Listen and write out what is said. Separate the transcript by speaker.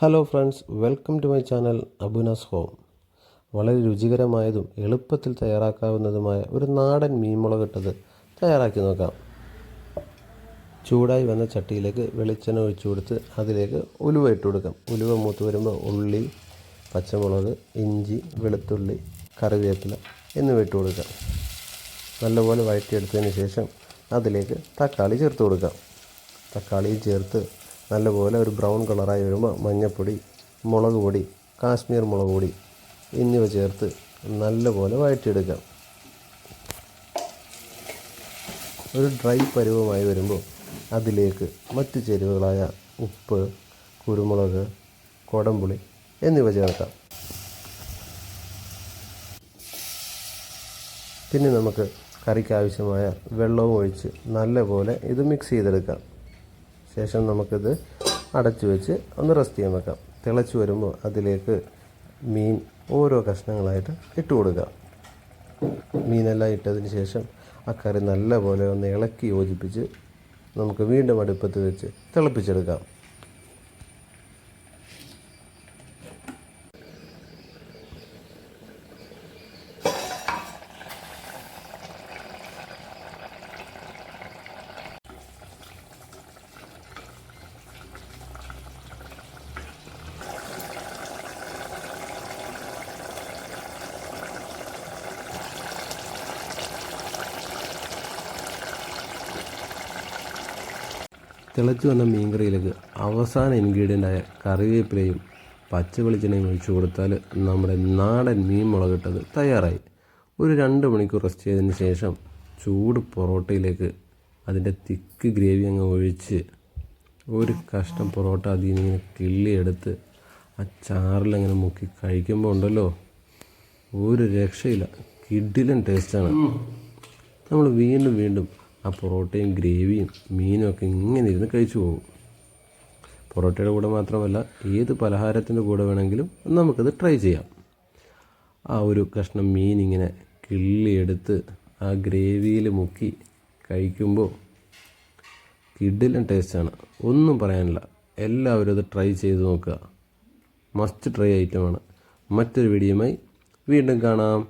Speaker 1: Hello friends welcome to my channel Abunas home വളരെ രുചികരമായതും എളുപ്പത്തിൽ തയ്യാറാക്കാവുന്നതുമായ ഒരു നാടൻ മീൻ മുളകിട്ടത് തയ്യാറാക്കി നോക്കാം. ചൂടായി വന്ന ചട്ടിയിലേക്ക് വെളിച്ചെണ്ണ ഒഴിച്ചു കൊടുത്ത് അതിലേക്ക് ഉലുവ ഇട്ട് കൊടുക്കാം. ഉലുവ മൂത്ത് വരുമ്പോൾ ഉള്ളി പച്ചമുളക് ഇഞ്ചി വെളുത്തുള്ളി കറിവേപ്പില എന്നിവ ഇട്ട് കൊടുക്കാം. നല്ലപോലെ വഴറ്റിയെടുത്തതിന് ശേഷം അതിലേക്ക് തക്കാളി ചേർത്ത് കൊടുക്കാം. തക്കാളിയും ചേർത്ത് നല്ലപോലെ ഒരു ബ്രൗൺ കളറായി വരുമ്പോൾ മഞ്ഞൾപ്പൊടി മുളക് പൊടി കാശ്മീർ മുളക് പൊടി എന്നിവ ചേർത്ത് നല്ലപോലെ വഴറ്റിയെടുക്കാം. ഒരു ഡ്രൈ പരുവമായി വരുമ്പോൾ അതിലേക്ക് മറ്റു ചേരുവകളായ ഉപ്പ് കുരുമുളക് കൊടംപുളി എന്നിവ ചേർക്കാം. പിന്നെ നമുക്ക് കറിക്ക് ആവശ്യമായ വെള്ളവും ഒഴിച്ച് നല്ലപോലെ ഇത് മിക്സ് ചെയ്തെടുക്കാം. ശേഷം നമുക്കിത് അടച്ചു വെച്ച് ഒന്ന് റെസ്റ്റ് ചെയ്യാൻ വെക്കാം. തിളച്ച് വരുമ്പോൾ അതിലേക്ക് മീൻ ഓരോ കഷ്ണങ്ങളായിട്ട് ഇട്ട് കൊടുക്കാം മീനെല്ലാം ഇട്ടതിന് ശേഷം ആ കറി നല്ലപോലെ ഒന്ന് ഇളക്കി യോജിപ്പിച്ച് നമുക്ക് വീണ്ടും അടുപ്പത്ത് വെച്ച് തിളപ്പിച്ചെടുക്കാം. തിളച്ച് വന്ന മീൻകറിയിലേക്ക് അവസാന ഇൻഗ്രീഡിയന്റായ കറിവേപ്പിലയും പച്ച വെളിച്ചെണ്ണയും ഒഴിച്ചു കൊടുത്താൽ നമ്മുടെ നാടൻ മീൻ മുളകിട്ടത് തയ്യാറായി. ഒരു രണ്ട് മണിക്കൂർ റെസ്റ്റ് ചെയ്തതിന് ശേഷം ചൂട് പൊറോട്ടയിലേക്ക് അതിന്റെ തിക്ക് ഗ്രേവി അങ്ങ് ഒഴിച്ച് ഒരു കഷ്ണം പൊറോട്ട അതിൽ നിന്ന് ഇങ്ങനെ കിള്ളിയെടുത്ത് ആ ചാറിലങ്ങനെ മുക്കി കഴിക്കുമ്പോൾ ഉണ്ടല്ലോ ഒരു രക്ഷയില്ല. കിഡിലൻ ടേസ്റ്റാണ് നമ്മൾ വീണ്ടും വീണ്ടും ആ പൊറോട്ടയും ഗ്രേവിയും മീനും ഒക്കെ ഇങ്ങനെ ഇരുന്ന് കഴിച്ചു പോകും. പൊറോട്ടയുടെ കൂടെ മാത്രമല്ല ഏത് പലഹാരത്തിന്റെ കൂടെ വേണമെങ്കിലും നമുക്കത് ട്രൈ ചെയ്യാം. ആ ഒരു കഷ്ണം മീൻ ഇങ്ങനെ കിള്ളിയെടുത്ത് ആ ഗ്രേവിയിൽ മുക്കി കഴിക്കുമ്പോൾ കിഡിലൻ ടേസ്റ്റാണ് ഒന്നും പറയാനില്ല. എല്ലാവരും അത് ട്രൈ ചെയ്ത് നോക്കുക. മസ്റ്റ് ട്രൈ ഐറ്റമാണ് മറ്റൊരു വീഡിയോയുമായി വീണ്ടും കാണാം.